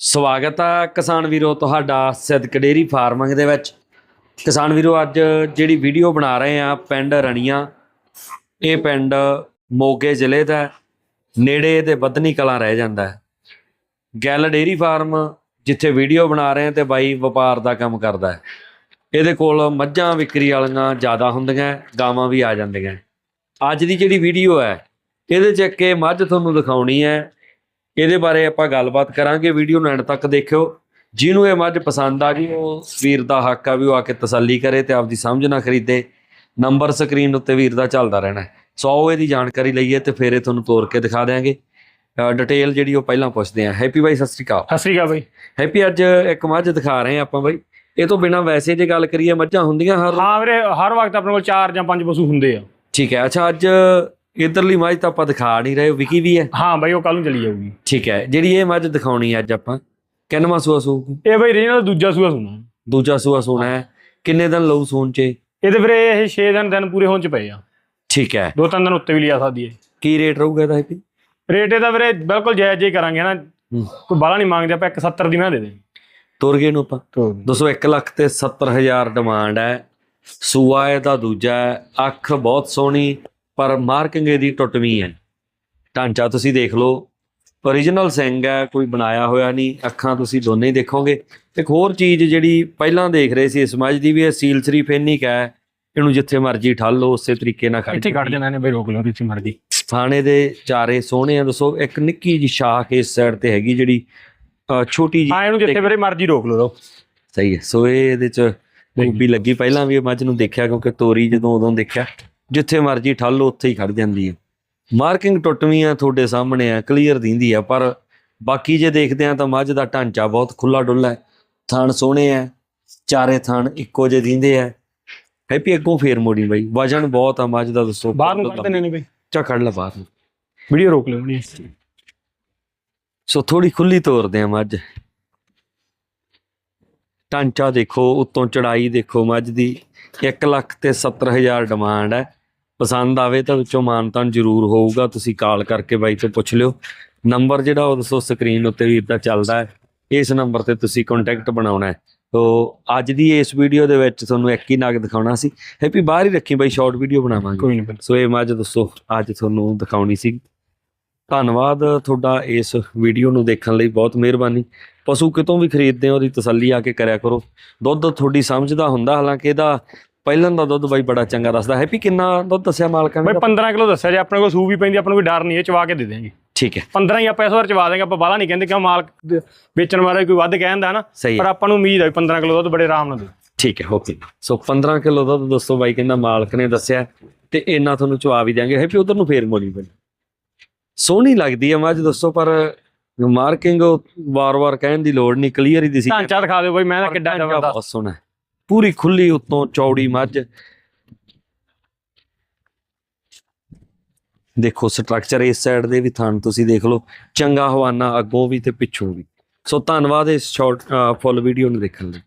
ਸਵਾਗਤ ਆ ਕਿਸਾਨ ਵੀਰੋ ਤੁਹਾਡਾ ਸਿੱਧਕ ਡੇਰੀ ਫਾਰਮਿੰਗ ਦੇ ਵਿੱਚ। ਕਿਸਾਨ ਵੀਰੋ, ਅੱਜ ਜਿਹੜੀ ਵੀਡੀਓ ਬਣਾ ਰਹੇ ਆ, ਪਿੰਡ ਰਣੀਆਂ, ਇਹ ਪਿੰਡ ਮੋਗੇ ਜ਼ਿਲ੍ਹੇ ਦਾ ਨੇੜੇ ਤੇ ਬੱਧਨੀ ਕਲਾਂ ਰਹਿ ਜਾਂਦਾ ਹੈ। ਗੱਲ ਡੇਰੀ ਫਾਰਮ, ਜਿੱਥੇ ਵੀਡੀਓ ਬਣਾ ਰਹੇ ਆ ਤੇ ਬਾਈ ਵਪਾਰ ਦਾ ਕੰਮ ਕਰਦਾ ਹੈ। ਇਹਦੇ ਕੋਲ ਮੱਝਾਂ ਵਿਕਰੀ ਵਾਲੀਆਂ ਜ਼ਿਆਦਾ ਹੁੰਦੀਆਂ ਗਾਵਾਂ ਵੀ ਆ ਜਾਂਦੀਆਂ ਅੱਜ ਦੀ ਜਿਹੜੀ ਵੀਡੀਓ ਹੈ, ਇਹਦੇ 'ਚ ਇੱਕ ਇਹ ਮੱਝ ਤੁਹਾਨੂੰ ਦਿਖਾਉਣੀ ਹੈ। ਇਹਦੇ ਬਾਰੇ ਆਪਾਂ ਗੱਲਬਾਤ ਕਰਾਂਗੇ। ਵੀਡੀਓ ਨੂੰ ਐਂਡ ਤੱਕ ਦੇਖਿਓ। ਜਿਹਨੂੰ ਇਹ ਮੱਝ ਪਸੰਦ ਆ ਗਈ ਉਹ ਵੀਰ ਦਾ ਹੱਕ ਆ ਵੀ ਉਹ ਆ ਕੇ ਤਸੱਲੀ ਕਰੇ ਤੇ ਆਪਦੀ ਸਮਝ ਨਾ ਖਰੀਦੇ। ਨੰਬਰ ਸਕਰੀਨ ਉੱਤੇ ਵੀਰ ਦਾ ਚੱਲਦਾ ਰਹਿਣਾ ਹੈ। ਸੋ ਆਓ ਇਹਦੀ ਜਾਣਕਾਰੀ ਲਈਏ ਤੇ ਫਿਰ ਇਹ ਤੁਹਾਨੂੰ ਤੋਰ ਕੇ ਦਿਖਾ ਦਿਆਂਗੇ। ਡਿਟੇਲ ਜਿਹੜੀ ਉਹ ਪਹਿਲਾਂ ਪੁੱਛਦੇ ਆ ਹੈਪੀ ਬਾਈ ਸਤਿ ਸ਼੍ਰੀ ਅਕਾਲ। ਸਤਿ ਸ੍ਰੀ ਅਕਾਲ ਬਾਈ। ਹੈਪੀ ਅੱਜ ਇੱਕ ਮੱਝ ਦਿਖਾ ਰਹੇ ਆ ਆਪਾਂ ਬਾਈ। ਇਹ ਤੋਂ ਬਿਨਾ ਵੈਸੇ ਜੇ ਗੱਲ ਕਰੀਏ ਮੱਝਾਂ ਹੁੰਦੀਆਂ ਹਰ ਹਾਂ ਵੀਰੇ ਹਰ ਵਕਤ ਆਪਣੇ ਕੋਲ 4 ਜਾਂ 5 ਪਸ਼ੂ ਹੁੰਦੇ ਆ। ਠੀਕ ਹੈ। ਅੱਛਾ ਅੱਜ ਇਧਰਲੀ ਮੱਝ ਤਾਂ ਆਪਾਂ ਦਿਖਾ ਨਹੀਂ ਰਹੇ ਵਿਕੀ ਵੀ ਹੈ। ਹਾਂ ਬਾਈ ਉਹ ਕੱਲ ਨੂੰ ਚਲੀ ਜਾਊਗੀ। ਠੀਕ ਹੈ ਜਿਹੜੀ ਇਹ ਮੱਝ ਦਿਖਾਉਣੀ ਅੱਜ ਆਪਾਂ ਕਿੰਨਵਾਂ ਸੂਆ ਸੂਗੀ ਇਹ ਬਾਈ ਰੀਜਨਲ ਦੂਜਾ ਸੂਆ ਸੁਣਾ। ਦੂਜਾ ਸੂਆ ਸੋਣਾ ਹੈ। ਕਿੰਨੇ ਦਿਨ ਲਊ ਸੂਣ ਚ ਇਹਦੇ ਵੀਰੇ ਇਹ 6 ਦਿਨ ਦਿਨ ਪੂਰੇ ਹੋਣ ਚ ਪਏ ਆ। ਠੀਕ ਹੈ। ਦੋ ਤਿੰਨ ਦਿਨ ਉੱਤੇ ਵੀ ਲਿਆ ਸਕਦੀ ਹੈ। ਕੀ ਰੇਟ ਰਹੂਗਾ ਇਹਦਾ ਹੈਪੀ ਰੇਟ ਇਹਦਾ ਵੀਰੇ ਬਿਲਕੁਲ ਜਾਇਜ਼ ਹੀ ਕਰਾਂਗੇ ਨਾ। ਕੋਈ ਬਾਲਾ ਨਹੀਂ ਮੰਗਦੇ ਆਪਾਂ 170 ਦੀ ਮੈਂ ਦੇ ਦੇ। ਤੁਰ ਗਏ ਨੂੰ ਆਪਾਂ। 201 ਲੱਖ ਤੇ 70000 ਡਿਮਾਂਡ ਹੈ। ਸੂਆ ਇਹਦਾ ਦੂਜਾ ਹੈ ਅੱਖ ਬਹੁਤ ਸੋਹਣੀ। ਪਰ ਮਾਰਕਿੰਗ ਇਹਦੀ ਟੁੱਟਵੀਂ ਹੈ। ਢਾਂਚਾ ਤੁਸੀਂ ਦੇਖ ਲਓ। origignal ਸਿੰਘ ਹੈ ਕੋਈ ਬਣਾਇਆ ਹੋਇਆ ਨਹੀਂ। ਅੱਖਾਂ ਤੁਸੀਂ ਦੋਨੇ ਹੀ ਦੇਖੋਗੇ। ਇੱਕ ਹੋਰ ਚੀਜ਼ ਜਿਹੜੀ ਪਹਿਲਾਂ ਦੇਖ ਰਹੇ ਸੀ ਇਸ ਮੱਝ ਦੀ ਵੀ ਇਹ ਸੀਲ ਸਰੀ ਫੇਨਿਕ ਹੈ ਇਹਨੂੰ ਜਿੱਥੇ ਮਰਜ਼ੀ ਠੱਲ ਲਓ ਉਸੇ ਤਰੀਕੇ ਨਾਲ ਖੜ ਇੱਥੇ ਕੱਢ ਦੇਣਾ ਇਹਨੇ ਬਾਈ ਰੋਕ ਲਓ ਜਿੱਥੇ ਮਰਜ਼ੀ। ਥਾਣੇ ਦੇ ਚਾਰੇ ਸੋਹਣੇ ਆ ਦੱਸੋ ਇੱਕ ਨਿੱਕੀ ਜੀ ਸ਼ਾਖ ਇਸ ਸਾਈਡ ਤੇ ਹੈਗੀ ਜਿਹੜੀ ਛੋਟੀ ਜੀ ਹਾਂ ਇਹਨੂੰ ਜਿੱਥੇ ਵੀਰੇ ਮਰਜ਼ੀ ਰੋਕ ਲਓ ਸਹੀ ਹੈ। ਸੋ ਇਹ ਇਹਦੇ ਚ ਖੂਬੀ ਲੱਗੀ। ਪਹਿਲਾਂ ਵੀ ਮੱਝ ਨੂੰ ਦੇਖਿਆ ਕਿਉਂਕਿ ਤੋਰੀ ਜਦੋਂ ਉਦੋਂ ਦੇਖਿਆ। ਜਿੱਥੇ ਮਰਜ਼ੀ ਠੱਲ ਉੱਥੇ ਹੀ ਖੜ ਜਾਂਦੀ ਹੈ। ਮਾਰਕਿੰਗ ਟੁੱਟਵੀਂ ਆ ਤੁਹਾਡੇ ਸਾਹਮਣੇ ਆ ਕਲੀਅਰ ਦਿੰਦੀ ਆ ਪਰ ਬਾਕੀ ਜੇ ਦੇਖਦੇ ਆ ਤਾਂ ਮੱਝ ਦਾ ਢਾਂਚਾ ਬਹੁਤ ਖੁੱਲਾ ਡੁੱਲਾ ਹੈ। ਥਣ ਸੋਹਣੇ ਆ ਚਾਰੇ ਥਣ ਇੱਕੋ ਜਿਹੇ ਦਿੰਦੇ ਆ। ਹੈਪੀ ਅੱਗੋਂ ਫੇਰ ਮੋੜੀ ਬਾਈ ਵਜਨ ਬਹੁਤ ਆ ਮੱਝ ਦਾ ਦੱਸੋ। ਬਾਹਰ ਨੂੰ ਕੱਢ ਦੇਣੇ ਨੇ ਬਾਈ। ਚਾ ਕੱਢ ਲੈ ਬਾਹਰ ਨੂੰ। ਵੀਡੀਓ ਰੋਕ ਨਹੀਂ ਸੋ ਥੋੜੀ ਖੁੱਲੀ ਤੋਰਦੇ ਆ ਮੱਝ। ਢਾਂਚਾ ਦੇਖੋ ਉੱਤੋਂ ਚੜਾਈ ਦੇਖੋ ਮੱਝ ਦੀ। 1 ਲੱਖ ਤੇ 70000 ਡਿਮਾਂਡ ਹੈ। ਪਸੰਦ ਆਵੇ ਤਾਂ ਵਿੱਚੋਂ ਮਾਨਤਾਨ ਜ਼ਰੂਰ ਹੋਊਗਾ। ਤੁਸੀਂ ਕਾਲ ਕਰਕੇ ਬਾਈ ਤੋਂ ਪੁੱਛ ਲਿਓ। ਨੰਬਰ ਜਿਹੜਾ ਉਹ ਦੱਸੋ ਸਕਰੀਨ ਉੱਤੇ ਵੀ ਇੱਦਾਂ ਚੱਲਦਾ ਹੈ। ਇਸ ਨੰਬਰ ਤੇ ਤੁਸੀਂ ਕੰਟੈਕਟ ਬਣਾਉਣਾ ਹੈ। ਤੋ ਅੱਜ ਦੀ ਇਸ ਵੀਡੀਓ ਦੇ ਵਿੱਚ ਤੁਹਾਨੂੰ ਇੱਕ ਹੀ ਨਗ ਦਿਖਾਉਣਾ ਸੀ। ਹੈਪੀ ਬਾਹਰ ਹੀ ਰੱਖੀ ਬਾਈ ਸ਼ਾਰਟ ਵੀਡੀਓ ਬਣਾਵਾਂਗੇ। ਕੋਈ ਨਹੀਂ ਸੋ ਇਹ ਮੱਝ ਦੱਸੋ ਅੱਜ ਤੁਹਾਨੂੰ ਦਿਖਾਉਣੀ ਸੀ। ਧੰਨਵਾਦ ਤੁਹਾਡਾ ਇਸ ਵੀਡੀਓ ਨੂੰ ਦੇਖਣ ਲਈ ਬਹੁਤ ਮਿਹਰਬਾਨੀ। ਪਸ਼ੂ ਕਿਤੋਂ ਵੀ ਖਰੀਦਦੇ ਹੋ ਉਹਦੀ ਤਸੱਲੀ ਆ ਕੇ ਕਰਿਆ ਕਰੋ। ਦੁੱਧ ਤੁਹਾਡੀ ਸਮਝ ਦਾ ਹੁੰਦਾ ਹਾਲਾਂਕਿ ਇਹਦਾ ਪਹਿਲਾਂ ਦਾ ਦੁੱਧ ਬਾਈ ਬੜਾ ਚੰਗਾ ਦੱਸਦਾ। ਹੈਪੀ ਕਿੰਨਾ ਦੁੱਧ ਦੱਸਿਆ ਮਾਲਕਾਂ ਬਾਈ ਨੇ 15 ਕਿਲੋ ਦੱਸਿਆ ਜੇ ਆਪਣੇ ਕੋਲ ਸੂ ਵੀ ਪੈਂਦੀ ਆਪਾਂ ਨੂੰ ਕੋਈ ਡਰ ਨਹੀਂ ਇਹ ਚਵਾ ਕੇ ਦੇ ਦੇਣਗੇ ਠੀਕ ਹੈ। 15 ਹੀ ਆਪਾਂ ਇਸ ਵਾਰ ਚਵਾ ਦੇਂਗੇ ਆਪਾਂ ਬਾਲਾ ਨਹੀਂ ਕਹਿੰਦੇ ਕਿਉਂ ਮਾਲ ਵੇਚਣ ਵਾਲਾ ਕੋਈ ਵੱਧ ਕਹਿੰਦਾ ਨਾ ਸਹੀ ਪਰ ਹੈ ਆਪਾਂ ਨੂੰ ਉਮੀਦ ਹੈ ਵੀ 15 ਕਿਲੋ ਦੁੱਧ ਬੜੇ ਆਰਾਮ ਨਾਲ ਦੇ ਠੀਕ ਹੈ ਓਕੇ ਸੋ 15 ਕਿਲੋ ਦੁੱਧ ਦੋਸਤੋ ਬਾਈ ਕਹਿੰਦਾ ਮਾਲਕ ਨੇ ਦੱਸਿਆ ਤੇ ਇੰਨਾ ਤੁਹਾਨੂੰ ਚਵਾ ਵੀ ਦਿਆਂਗੇ। ਹੈਪੀ ਉਧਰ ਨੂੰ ਫੇਰ ਮੋੜੀ ਬਣ ਸੋਹਣੀ ਲੱਗਦੀ ਹੈ ਮੱਝ ਦੱਸੋ ਪਰ ਮਾਰਕਿੰਗ ਵਾਰ-ਵਾਰ ਕਹਿਣ ਦੀ ਲੋੜ ਨਹੀਂ ਕਲੀਅਰ ਹੀ ਦਿਸੀ ਢਾਂਚਾ ਦਿਖਾ ਦਿਓ ਬਾਈ ਮੈਂ ਤਾਂ ਕਿੱਡਾ ਬਹੁਤ ਸੋਹਣਾ ਹੈ। ਪੂਰੀ ਖੁੱਲੀ ਉੱਤੋਂ ਚੌੜੀ ਮੱਝ। ਦੇਖੋ ਸਟਰਕਚਰ ਇਸ ਸਾਈਡ ਦੇ ਵੀ ਥਣ ਤੁਸੀਂ ਦੇਖ ਲਓ, ਚੰਗਾ ਹਵਾਨਾ ਅੱਗੋਂ ਵੀ ਤੇ ਪਿੱਛੋਂ ਵੀ। ਸੋ ਧੰਨਵਾਦ ਇਸ ਸ਼ਾਰਟ ਫੁੱਲ ਵੀਡੀਓ ਨੂੰ ਦੇਖਣ ਲਈ।